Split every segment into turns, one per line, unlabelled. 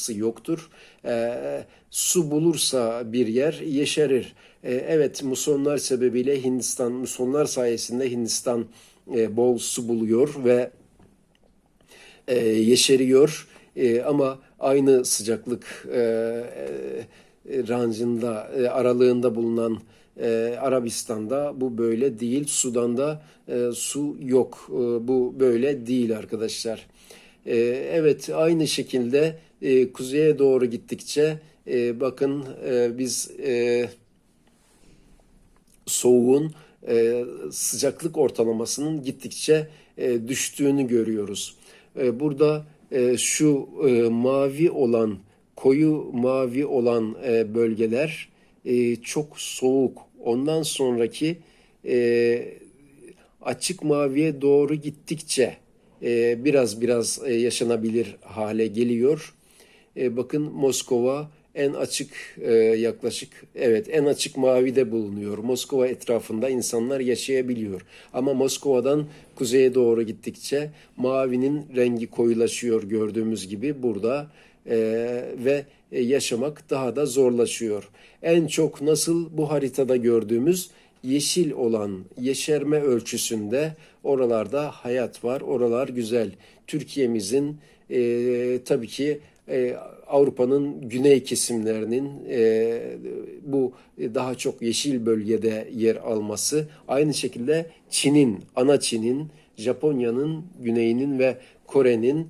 sıkıntısı yoktur. E, su bulursa bir yer yeşerir. E, evet musonlar sebebiyle Hindistan, musonlar sayesinde Hindistan e, bol su buluyor ve e, yeşeriyor. E, ama aynı sıcaklık e, e, rancında, e, aralığında bulunan e, Arabistan'da bu böyle değil. Sudan'da e, su yok. E, bu böyle değil arkadaşlar. E, evet aynı şekilde e, kuzeye doğru gittikçe e, bakın e, biz e, soğuğun e, sıcaklık ortalamasının gittikçe e, düştüğünü görüyoruz. E, burada e, şu e, mavi olan koyu mavi olan e, bölgeler e, çok soğuk. Ondan sonraki e, açık maviye doğru gittikçe e, biraz biraz e, yaşanabilir hale geliyor. E, bakın Moskova en açık e, yaklaşık evet en açık mavide bulunuyor. Moskova etrafında insanlar yaşayabiliyor. Ama Moskova'dan kuzeye doğru gittikçe mavinin rengi koyulaşıyor gördüğümüz gibi burada e, ve e, yaşamak daha da zorlaşıyor. En çok nasıl bu haritada gördüğümüz yeşil olan yeşerme ölçüsünde oralarda hayat var. Oralar güzel. Türkiye'mizin e, tabii ki e, Avrupa'nın güney kesimlerinin e, bu daha çok yeşil bölgede yer alması, aynı şekilde Çin'in, ana Çin'in, Japonya'nın güneyinin ve Kore'nin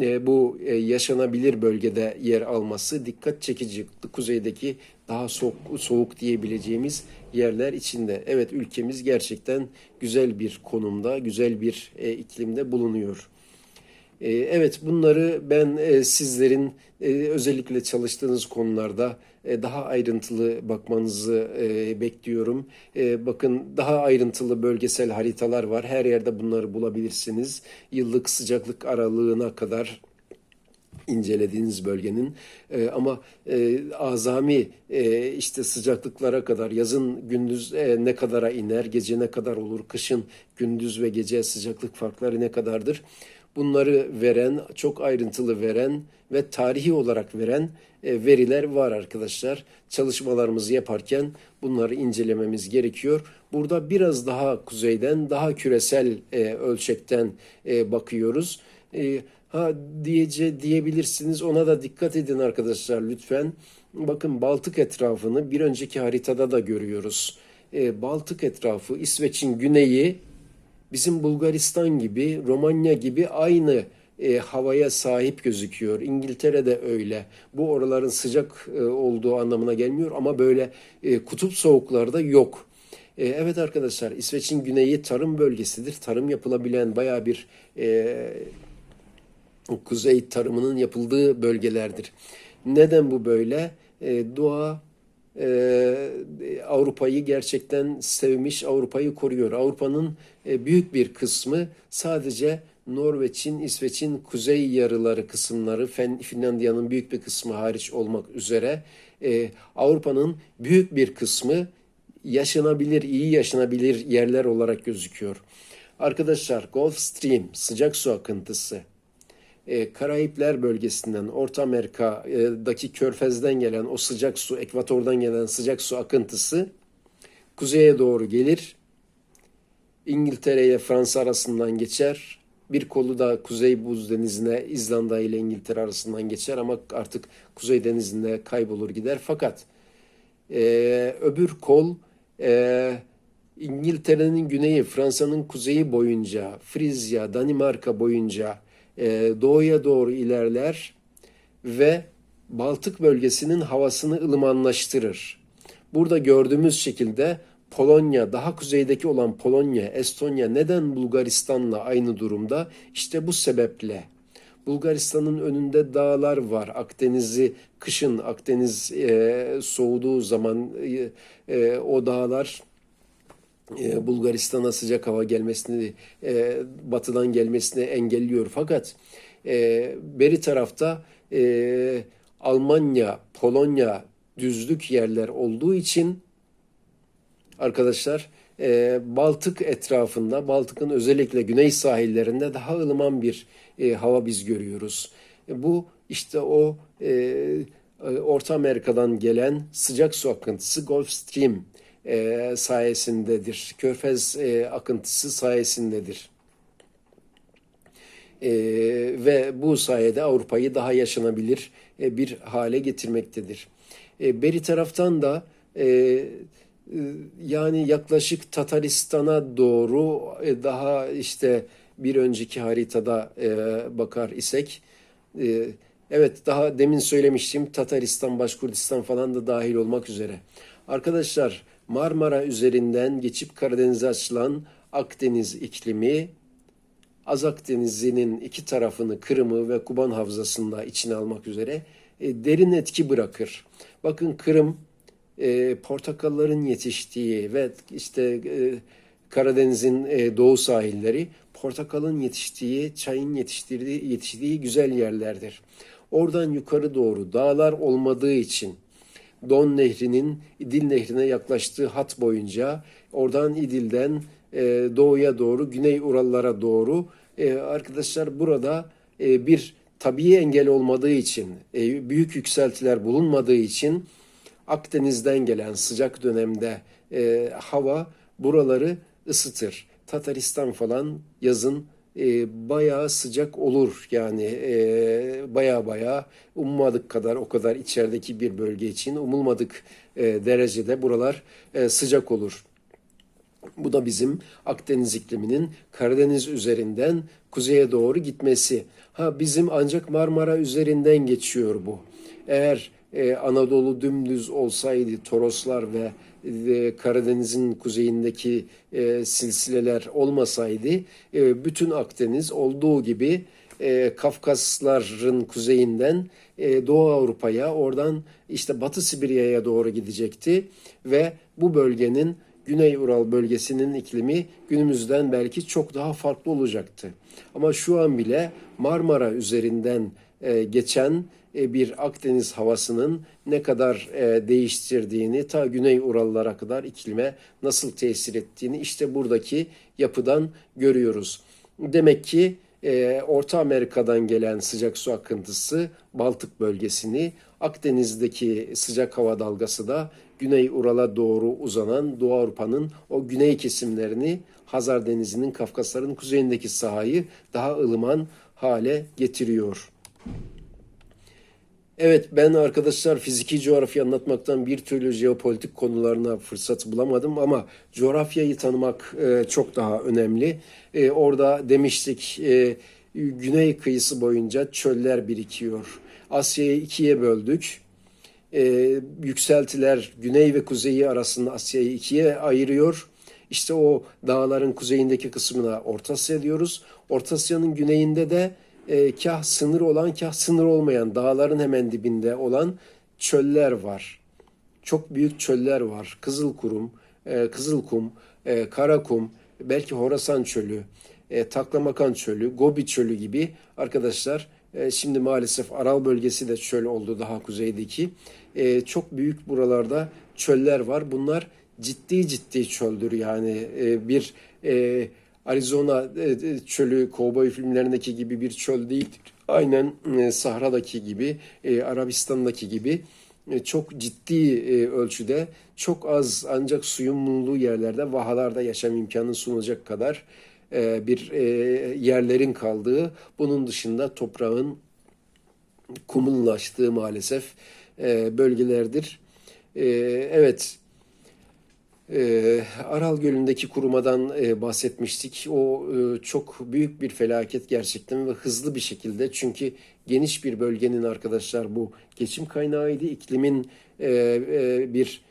e, bu e, yaşanabilir bölgede yer alması dikkat çekici. Kuzeydeki daha soğuk, soğuk diyebileceğimiz yerler içinde. Evet ülkemiz gerçekten güzel bir konumda, güzel bir e, iklimde bulunuyor. E, evet bunları ben e, sizlerin e, özellikle çalıştığınız konularda e, daha ayrıntılı bakmanızı bekliyorum. Bakın daha ayrıntılı bölgesel haritalar var. Her yerde bunları bulabilirsiniz. Yıllık sıcaklık aralığına kadar incelediğiniz bölgenin e, ama e, azami e, işte sıcaklıklara kadar yazın gündüz e, ne kadara iner, gece ne kadar olur, kışın gündüz ve gece sıcaklık farkları ne kadardır? Bunları veren, çok ayrıntılı veren ve tarihi olarak veren e, veriler var arkadaşlar. Çalışmalarımızı yaparken bunları incelememiz gerekiyor. Burada biraz daha kuzeyden, daha küresel e, ölçekten e, bakıyoruz. Ha diyece diyebilirsiniz. Ona da dikkat edin arkadaşlar lütfen. Bakın Baltık etrafını bir önceki haritada da görüyoruz. Baltık etrafı İsveç'in güneyi bizim Bulgaristan gibi, Romanya gibi aynı e, havaya sahip gözüküyor. İngiltere'de öyle. Bu oraların sıcak e, olduğu anlamına gelmiyor ama böyle e, kutup soğuklarda yok. E, evet arkadaşlar İsveç'in güneyi tarım bölgesidir. Tarım yapılabilen baya bir e, kuzey tarımının yapıldığı bölgelerdir. Neden bu böyle? E, doğa e, Avrupa'yı gerçekten sevmiş, Avrupa'yı koruyor. Avrupa'nın e, büyük bir kısmı sadece Norveç'in, İsveç'in kuzey yarıları kısımları, Finlandiya'nın büyük bir kısmı hariç olmak üzere e, Avrupa'nın büyük bir kısmı yaşanabilir, iyi yaşanabilir yerler olarak gözüküyor. Arkadaşlar Gulf Stream sıcak su akıntısı e, Karayipler bölgesinden, Orta Amerika'daki körfezden gelen o sıcak su, ekvatordan gelen sıcak su akıntısı kuzeye doğru gelir. İngiltere ile Fransa arasından geçer. Bir kolu da Kuzey Buz Denizi'ne İzlanda ile İngiltere arasından geçer ama artık Kuzey Denizi'nde kaybolur gider. Fakat e, öbür kol e, İngiltere'nin güneyi, Fransa'nın kuzeyi boyunca, Frizya, Danimarka boyunca e, doğuya doğru ilerler ve Baltık bölgesinin havasını ılımanlaştırır. Burada gördüğümüz şekilde Polonya, daha kuzeydeki olan Polonya, Estonya neden Bulgaristan'la aynı durumda? İşte bu sebeple. Bulgaristan'ın önünde dağlar var. Akdeniz'i kışın Akdeniz e, soğuduğu zaman e, e, o dağlar Bulgaristan'a sıcak hava gelmesini, e, batıdan gelmesini engelliyor. Fakat e, beri tarafta e, Almanya, Polonya düzlük yerler olduğu için arkadaşlar e, Baltık etrafında, Baltık'ın özellikle güney sahillerinde daha ılıman bir e, hava biz görüyoruz. E, bu işte o e, e, Orta Amerika'dan gelen sıcak su akıntısı Gulf Stream e, sayesindedir. Körfez e, akıntısı sayesindedir. E, ve bu sayede Avrupa'yı daha yaşanabilir e, bir hale getirmektedir. E, beri taraftan da e, e, yani yaklaşık Tataristan'a doğru e, daha işte bir önceki haritada e, bakar isek evet daha demin söylemiştim Tataristan, Başkurdistan falan da dahil olmak üzere. Arkadaşlar Marmara üzerinden geçip Karadeniz'e açılan Akdeniz iklimi Az Akdeniz'in iki tarafını Kırım'ı ve Kuban Havzası'nda içine almak üzere e, derin etki bırakır. Bakın Kırım e, portakalların yetiştiği ve işte e, Karadeniz'in e, doğu sahilleri portakalın yetiştiği, çayın yetiştirdiği, yetiştiği güzel yerlerdir. Oradan yukarı doğru dağlar olmadığı için Don Nehri'nin İdil Nehri'ne yaklaştığı hat boyunca oradan İdil'den e, doğuya doğru, Güney Urallara doğru e, arkadaşlar burada e, bir tabii engel olmadığı için, e, büyük yükseltiler bulunmadığı için Akdeniz'den gelen sıcak dönemde e, hava buraları ısıtır. Tataristan falan yazın e, bayağı sıcak olur yani e, bayağı bayağı ummadık kadar o kadar içerideki bir bölge için umulmadık e, derecede buralar e, sıcak olur. Bu da bizim Akdeniz ikliminin Karadeniz üzerinden kuzeye doğru gitmesi. Ha bizim ancak Marmara üzerinden geçiyor bu. Eğer e, Anadolu dümdüz olsaydı Toroslar ve e, Karadeniz'in kuzeyindeki e, silsileler olmasaydı e, bütün Akdeniz olduğu gibi e, Kafkasların kuzeyinden e, Doğu Avrupa'ya oradan işte Batı Sibirya'ya doğru gidecekti ve bu bölgenin Güney Ural bölgesinin iklimi günümüzden belki çok daha farklı olacaktı. Ama şu an bile Marmara üzerinden geçen e, bir Akdeniz havasının ne kadar e, değiştirdiğini, ta Güney Urallara kadar iklime nasıl tesir ettiğini işte buradaki yapıdan görüyoruz. Demek ki e, Orta Amerika'dan gelen sıcak su akıntısı Baltık bölgesini, Akdeniz'deki sıcak hava dalgası da Güney Ural'a doğru uzanan Doğu Avrupa'nın o güney kesimlerini Hazar Denizi'nin Kafkasların kuzeyindeki sahayı daha ılıman hale getiriyor. Evet ben arkadaşlar fiziki coğrafya anlatmaktan bir türlü jeopolitik konularına fırsat bulamadım ama coğrafyayı tanımak e, çok daha önemli. E, orada demiştik e, güney kıyısı boyunca çöller birikiyor. Asya'yı ikiye böldük. E, yükseltiler güney ve kuzeyi arasında Asya'yı ikiye ayırıyor. İşte o dağların kuzeyindeki kısmına Orta Asya diyoruz. Orta Asya'nın güneyinde de e, kah sınır olan kah sınır olmayan dağların hemen dibinde olan çöller var. Çok büyük çöller var. Kızılkurum, e, Kızılkum, e, Karakum, belki Horasan çölü, e, Taklamakan çölü, Gobi çölü gibi arkadaşlar e, şimdi maalesef Aral bölgesi de çöl oldu daha kuzeydeki. E, çok büyük buralarda çöller var. Bunlar ciddi ciddi çöldür yani e, bir e, Arizona e, çölü kovboy filmlerindeki gibi bir çöl değildir. Aynen e, Sahra'daki gibi, e, Arabistan'daki gibi çok ciddi ölçüde çok az ancak suyun bulunduğu yerlerde vahalarda yaşam imkanı sunulacak kadar bir yerlerin kaldığı, bunun dışında toprağın kumullaştığı maalesef bölgelerdir. Evet, ee, Aral Gölü'ndeki kurumadan e, bahsetmiştik. O e, çok büyük bir felaket gerçekten ve hızlı bir şekilde çünkü geniş bir bölgenin arkadaşlar bu geçim kaynağıydı. İklimin e, bir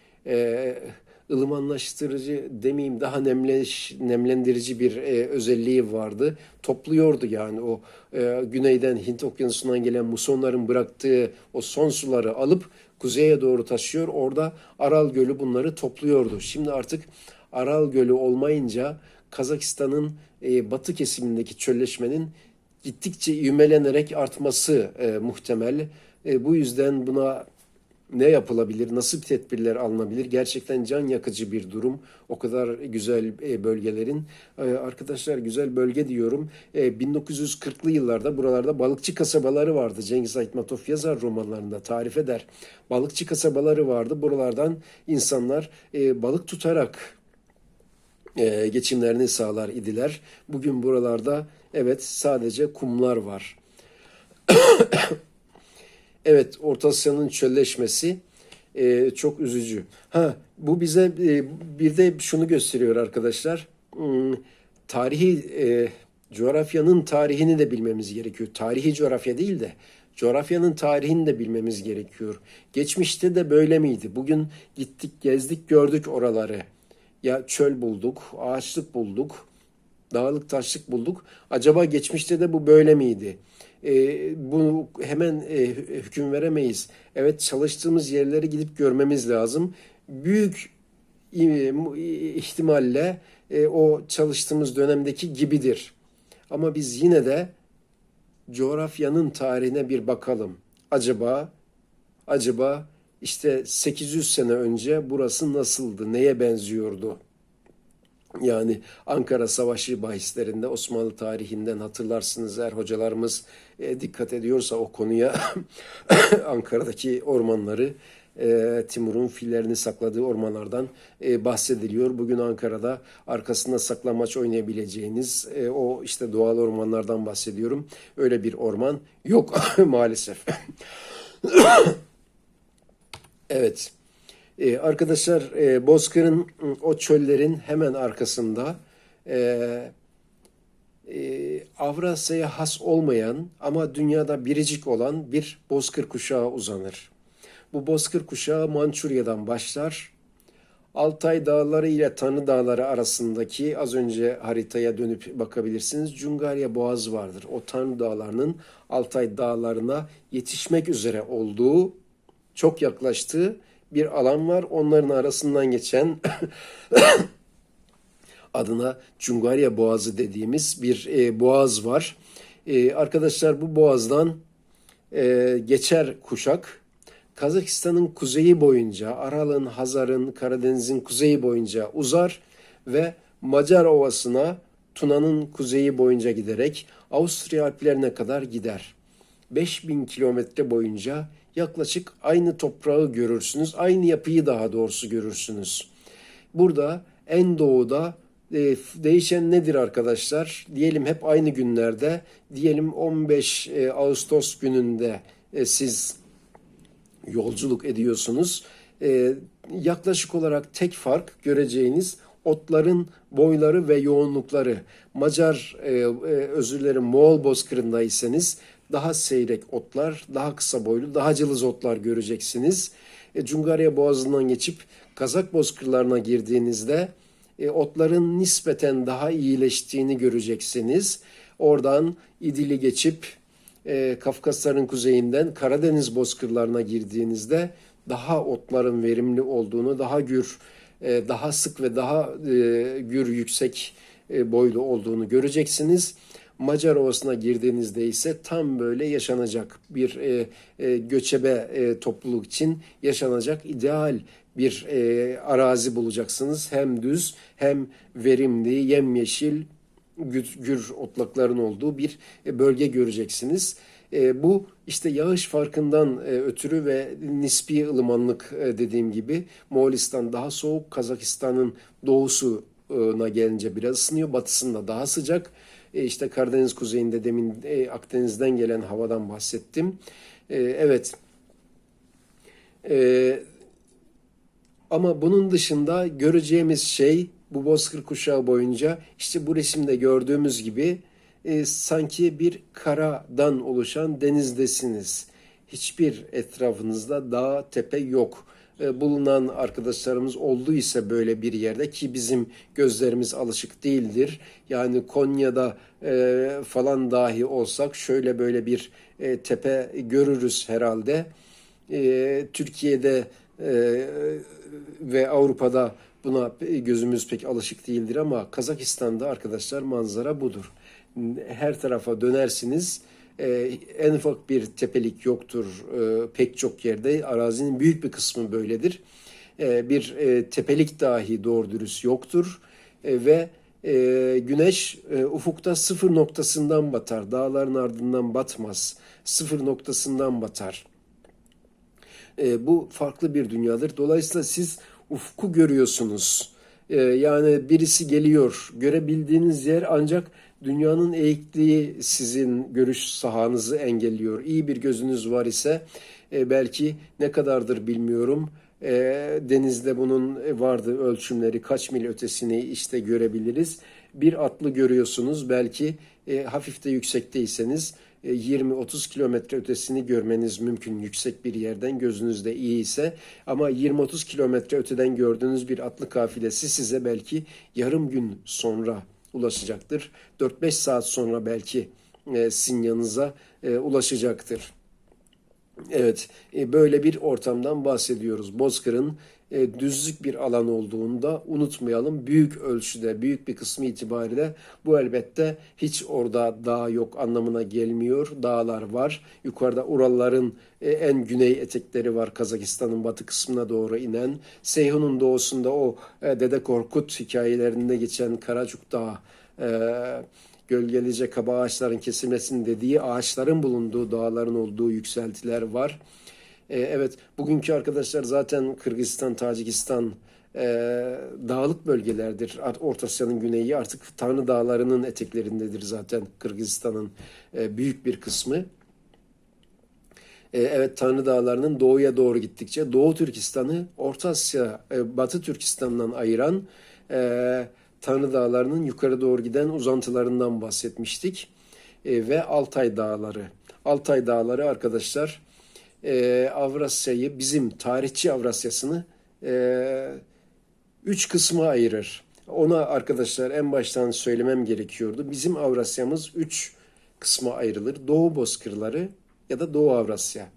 ılımanlaştırıcı demeyeyim daha nemleş, nemlendirici bir özelliği vardı. Topluyordu yani o güneyden Hint okyanusundan gelen musonların bıraktığı o son suları alıp kuzeye doğru taşıyor. Orada Aral Gölü bunları topluyordu. Şimdi artık Aral Gölü olmayınca Kazakistan'ın e, batı kesimindeki çölleşmenin gittikçe ivmelenerek artması e, muhtemel. E, bu yüzden buna ne yapılabilir, nasıl tedbirler alınabilir? Gerçekten can yakıcı bir durum. O kadar güzel e, bölgelerin. E, Arkadaşlar güzel bölge diyorum. E, 1940'lı yıllarda buralarda balıkçı kasabaları vardı. Cengiz Aytmatov yazar romanlarında tarif eder. Balıkçı kasabaları vardı. Buralardan insanlar e, balık tutarak e, geçimlerini sağlar idiler. Bugün buralarda evet sadece kumlar var. Evet, Orta Asya'nın çölleşmesi e, çok üzücü. Ha, bu bize e, bir de şunu gösteriyor arkadaşlar. Hmm, tarihi e, coğrafyanın tarihini de bilmemiz gerekiyor. Tarihi coğrafya değil de coğrafyanın tarihini de bilmemiz gerekiyor. Geçmişte de böyle miydi? Bugün gittik, gezdik, gördük oraları. Ya çöl bulduk, ağaçlık bulduk, dağlık taşlık bulduk. Acaba geçmişte de bu böyle miydi? E, bunu hemen e, hüküm veremeyiz. Evet çalıştığımız yerleri gidip görmemiz lazım. Büyük e, ihtimalle e, o çalıştığımız dönemdeki gibidir. Ama biz yine de coğrafyanın tarihine bir bakalım. Acaba acaba işte 800 sene önce burası nasıldı? Neye benziyordu? Yani Ankara Savaşı bahislerinde Osmanlı tarihinden hatırlarsınız eğer hocalarımız e, dikkat ediyorsa o konuya Ankara'daki ormanları e, Timur'un fillerini sakladığı ormanlardan e, bahsediliyor. Bugün Ankara'da arkasında saklambaç oynayabileceğiniz e, o işte doğal ormanlardan bahsediyorum. Öyle bir orman yok maalesef. evet. Ee, arkadaşlar e, Bozkır'ın o çöllerin hemen arkasında e, e, Avrasya'ya has olmayan ama dünyada biricik olan bir Bozkır kuşağı uzanır. Bu Bozkır kuşağı Mançurya'dan başlar. Altay Dağları ile Tanrı Dağları arasındaki az önce haritaya dönüp bakabilirsiniz. Cungarya Boğazı vardır. O Tanrı Dağları'nın Altay Dağları'na yetişmek üzere olduğu, çok yaklaştığı bir alan var. Onların arasından geçen adına Cungarya Boğazı dediğimiz bir e, boğaz var. E, arkadaşlar bu boğazdan e, geçer kuşak. Kazakistan'ın kuzeyi boyunca, Aral'ın, Hazar'ın, Karadeniz'in kuzeyi boyunca uzar ve Macar Ovası'na Tuna'nın kuzeyi boyunca giderek Avusturya Alplerine kadar gider. 5000 kilometre boyunca yaklaşık aynı toprağı görürsünüz. Aynı yapıyı daha doğrusu görürsünüz. Burada en doğuda e, değişen nedir arkadaşlar? Diyelim hep aynı günlerde, diyelim 15 e, Ağustos gününde e, siz yolculuk ediyorsunuz. Yaklaşık olarak tek fark göreceğiniz otların boyları ve yoğunlukları. Macar, e, özür dilerim Moğol bozkırındaysanız daha seyrek otlar, daha kısa boylu, daha cılız otlar göreceksiniz. E, Cungarya Boğazı'ndan geçip Kazak bozkırlarına girdiğinizde e, otların nispeten daha iyileştiğini göreceksiniz. Oradan İdil'i geçip e, Kafkasların kuzeyinden Karadeniz bozkırlarına girdiğinizde daha otların verimli olduğunu, daha gür, e, daha sık ve daha e, gür yüksek e, boylu olduğunu göreceksiniz. Macar Ovası'na girdiğinizde ise tam böyle yaşanacak bir e, e, göçebe e, topluluk için yaşanacak ideal bir e, arazi bulacaksınız. Hem düz hem verimli, yemyeşil, gür, gür otlakların olduğu bir e, bölge göreceksiniz. E, bu işte yağış farkından e, ötürü ve nispi ılımanlık e, dediğim gibi Moğolistan daha soğuk, Kazakistan'ın doğusuna gelince biraz ısınıyor, batısında daha sıcak. E, işte Karadeniz kuzeyinde demin e, Akdeniz'den gelen havadan bahsettim. E, evet. E, ama bunun dışında göreceğimiz şey bu bozkır kuşağı boyunca işte bu resimde gördüğümüz gibi sanki bir karadan oluşan denizdesiniz. Hiçbir etrafınızda dağ, tepe yok. E, bulunan arkadaşlarımız olduysa böyle bir yerde ki bizim gözlerimiz alışık değildir. Yani Konya'da e, falan dahi olsak şöyle böyle bir e, tepe görürüz herhalde. E, Türkiye'de e, ve Avrupa'da buna gözümüz pek alışık değildir ama Kazakistan'da arkadaşlar manzara budur. Her tarafa dönersiniz E, en ufak bir tepelik yoktur e, pek çok yerde. Arazinin büyük bir kısmı böyledir. E, bir e, tepelik dahi doğru dürüst yoktur. E, ve e, güneş e, ufukta sıfır noktasından batar. Dağların ardından batmaz. Sıfır noktasından batar. E, bu farklı bir dünyadır. Dolayısıyla siz ufku görüyorsunuz. E, yani birisi geliyor. Görebildiğiniz yer ancak dünyanın eğikliği sizin görüş sahanızı engelliyor. İyi bir gözünüz var ise e, belki ne kadardır bilmiyorum. E, denizde bunun vardı ölçümleri kaç mil ötesini işte görebiliriz. Bir atlı görüyorsunuz belki e, hafif de yüksekteyseniz 20-30 kilometre ötesini görmeniz mümkün yüksek bir yerden gözünüzde iyi ise ama 20-30 kilometre öteden gördüğünüz bir atlı kafilesi size belki yarım gün sonra ulaşacaktır. 4-5 saat sonra belki e, sizin yanınıza e, ulaşacaktır. Evet, e, böyle bir ortamdan bahsediyoruz. Bozkır'ın e, düzlük bir alan olduğunda unutmayalım. Büyük ölçüde, büyük bir kısmı itibariyle bu elbette hiç orada dağ yok anlamına gelmiyor. Dağlar var. Yukarıda Uralların e, en güney etekleri var Kazakistan'ın batı kısmına doğru inen. Seyhun'un doğusunda o Dede Korkut hikayelerinde geçen Karacuk Dağı gölgelice kaba ağaçların kesilmesinin dediği ağaçların bulunduğu dağların olduğu yükseltiler var. E, evet bugünkü arkadaşlar zaten Kırgızistan, Tacikistan e, dağlık bölgelerdir. Orta Asya'nın güneyi artık Tanrı Dağları'nın eteklerindedir zaten Kırgızistan'ın e, büyük bir kısmı. E, evet Tanrı Dağları'nın doğuya doğru gittikçe Doğu Türkistan'ı Orta Asya, e, Batı Türkistan'dan ayıran e, Tanrı Dağları'nın yukarı doğru giden uzantılarından bahsetmiştik. E, ve Altay Dağları. Altay Dağları arkadaşlar e, Avrasya'yı bizim tarihçi Avrasya'sını e, üç kısma ayırır. Ona arkadaşlar en baştan söylemem gerekiyordu. Bizim Avrasya'mız üç kısma ayrılır. Doğu bozkırları ya da Doğu Avrasya.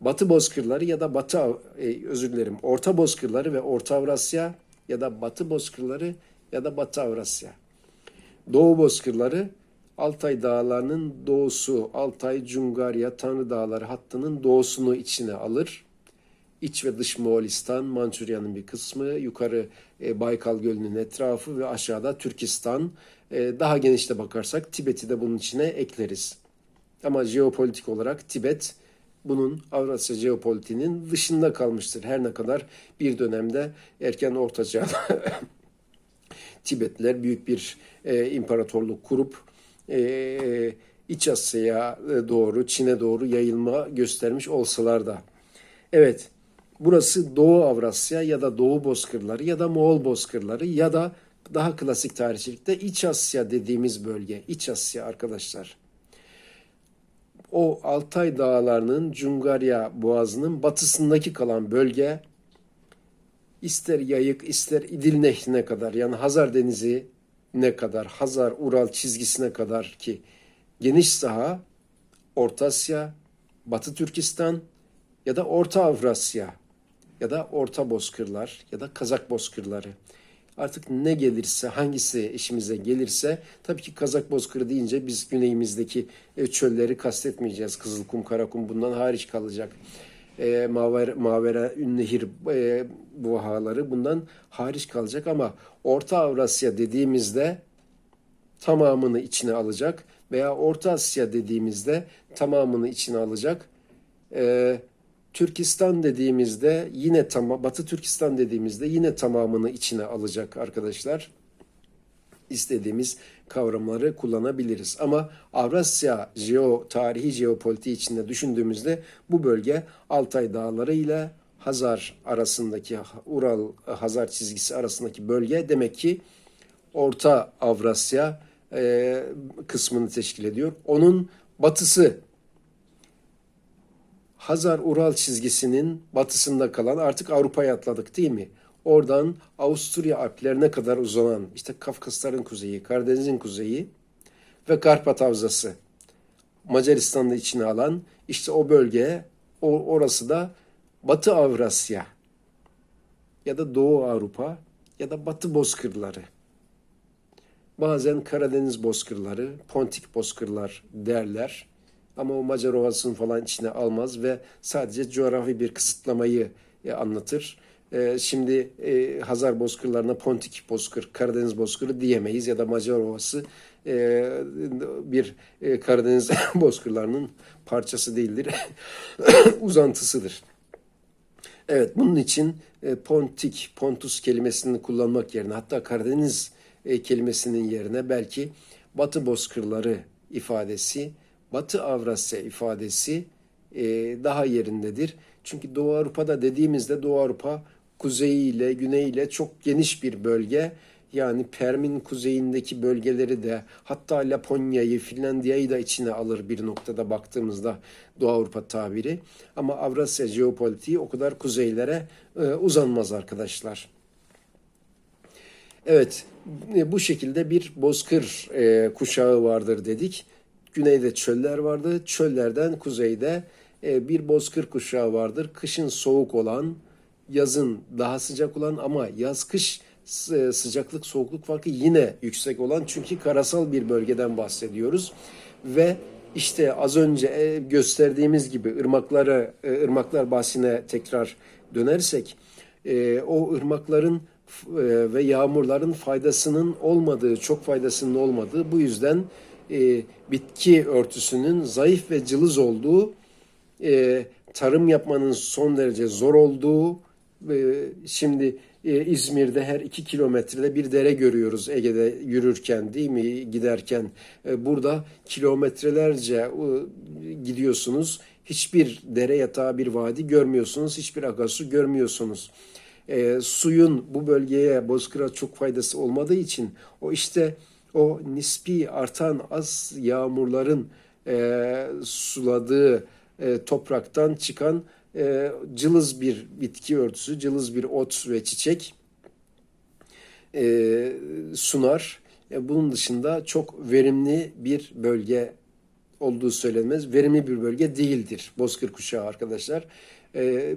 Batı bozkırları ya da Batı e, özür dilerim. Orta bozkırları ve Orta Avrasya ya da Batı bozkırları ya da Batı Avrasya. Doğu bozkırları Altay Dağları'nın doğusu, Altay, Cungarya, Tanrı Dağları hattının doğusunu içine alır. İç ve dış Moğolistan, Mançurya'nın bir kısmı, yukarı e, Baykal Gölü'nün etrafı ve aşağıda Türkistan. E, daha genişte bakarsak Tibet'i de bunun içine ekleriz. Ama jeopolitik olarak Tibet bunun Avrasya jeopolitiğinin dışında kalmıştır. Her ne kadar bir dönemde erken Orta Çağ'da Tibetliler büyük bir e, imparatorluk kurup e, İç Asya'ya doğru, Çin'e doğru yayılma göstermiş olsalar da. Evet, burası Doğu Avrasya ya da Doğu Bozkırları ya da Moğol Bozkırları ya da daha klasik tarihçilikte İç Asya dediğimiz bölge. İç Asya arkadaşlar. O Altay Dağları'nın Cungarya Boğazı'nın batısındaki kalan bölge ister Yayık ister İdil Nehri'ne kadar yani Hazar Denizi ne kadar Hazar Ural çizgisine kadar ki geniş saha Orta Asya, Batı Türkistan ya da Orta Avrasya ya da Orta Bozkırlar ya da Kazak Bozkırları. Artık ne gelirse, hangisi işimize gelirse tabii ki Kazak Bozkırı deyince biz güneyimizdeki e, çölleri kastetmeyeceğiz. Kızılkum, Karakum bundan hariç kalacak. E, Mavera, Mavera Ünnehir e, buhaları bundan hariç kalacak ama Orta Avrasya dediğimizde tamamını içine alacak veya Orta Asya dediğimizde tamamını içine alacak. Ee, Türkistan dediğimizde yine tamam Batı Türkistan dediğimizde yine tamamını içine alacak arkadaşlar. İstediğimiz kavramları kullanabiliriz. Ama Avrasya jeo tarihi jeopolitiği içinde düşündüğümüzde bu bölge Altay Dağları ile Hazar arasındaki Ural Hazar çizgisi arasındaki bölge demek ki Orta Avrasya e, kısmını teşkil ediyor. Onun batısı Hazar Ural çizgisinin batısında kalan artık Avrupa'ya atladık değil mi? Oradan Avusturya Alplerine kadar uzanan işte Kafkasların kuzeyi, Karadeniz'in kuzeyi ve Karpat Havzası. Macaristan'da içine alan işte o bölge orası da Batı Avrasya ya da Doğu Avrupa ya da Batı Bozkırları. Bazen Karadeniz bozkırları, Pontik bozkırlar derler. ama o Macar Ovası'nı falan içine almaz ve sadece coğrafi bir kısıtlamayı e, anlatır. E, Şimdi e, Hazar bozkırlarına Pontik bozkır, Karadeniz bozkırı diyemeyiz ya da Macar Ovası e, bir e, Karadeniz bozkırlarının parçası değildir, uzantısıdır. Evet, bunun için Pontik, Pontus kelimesini kullanmak yerine hatta Karadeniz kelimesinin yerine belki Batı bozkırları ifadesi, Batı Avrasya ifadesi e, daha yerindedir. Çünkü Doğu Avrupa'da dediğimizde Doğu Avrupa kuzeyiyle, güneyiyle çok geniş bir bölge. Yani Perm'in kuzeyindeki bölgeleri de hatta Laponya'yı, Finlandiya'yı da içine alır bir noktada baktığımızda Doğu Avrupa tabiri. Ama Avrasya jeopolitiği o kadar kuzeylere e, uzanmaz arkadaşlar. Evet, e, bu şekilde bir bozkır e, kuşağı vardır dedik. Güneyde çöller vardı. Çöllerden kuzeyde bir bozkır kuşağı vardır. Kışın soğuk olan, yazın daha sıcak olan ama yaz-kış sı- sıcaklık soğukluk farkı yine yüksek olan çünkü karasal bir bölgeden bahsediyoruz ve işte az önce e, gösterdiğimiz gibi ırmaklara e, ırmaklar bahsine tekrar dönersek e, o ırmakların e, ve yağmurların faydasının olmadığı, çok faydasının olmadığı bu yüzden e, bitki örtüsünün zayıf ve cılız olduğu, e, tarım yapmanın son derece zor olduğu, şimdi e, İzmir'de her iki kilometrede bir dere görüyoruz Ege'de yürürken değil mi? Giderken E, burada kilometrelerce e, gidiyorsunuz. Hiçbir dere yatağı bir vadi görmüyorsunuz hiçbir akarsu görmüyorsunuz. E, suyun bu bölgeye bozkıra çok faydası olmadığı için o işte o nispi artan az yağmurların e, suladığı e, topraktan çıkan e, cılız bir bitki örtüsü, cılız bir ot ve çiçek e, sunar. E, bunun dışında çok verimli bir bölge olduğu söylenmez. Verimli bir bölge değildir Bozkır kuşağı arkadaşlar. E,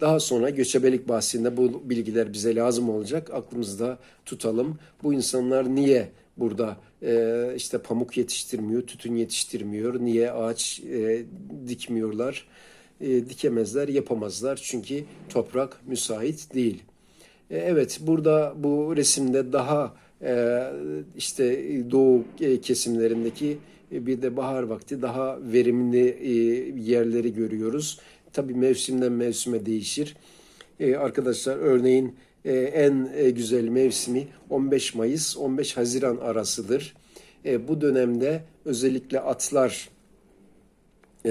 daha sonra göçebelik bahsinde bu bilgiler bize lazım olacak. Aklımızda tutalım. Bu insanlar niye burada e, işte pamuk yetiştirmiyor, tütün yetiştirmiyor, niye ağaç e, dikmiyorlar? E, dikemezler, yapamazlar çünkü toprak müsait değil. E, Evet, burada bu resimde daha e, işte doğu e, kesimlerindeki e, bir de bahar vakti daha verimli e, yerleri görüyoruz. Tabii mevsimden mevsime değişir. Arkadaşlar örneğin en e, güzel mevsimi 15 Mayıs 15 Haziran arasıdır. E, Bu dönemde özellikle atlar e,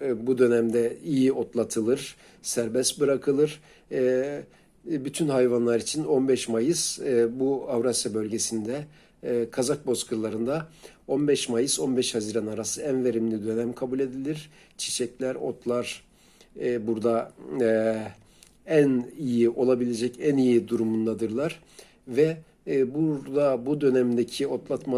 e, bu dönemde iyi otlatılır, serbest bırakılır. E, bütün hayvanlar için 15 Mayıs e, bu Avrasya bölgesinde e, Kazak bozkırlarında 15 Mayıs 15 Haziran arası en verimli dönem kabul edilir. Çiçekler, otlar e, burada e, en iyi olabilecek en iyi durumundadırlar. Ve e, burada bu dönemdeki otlatmalar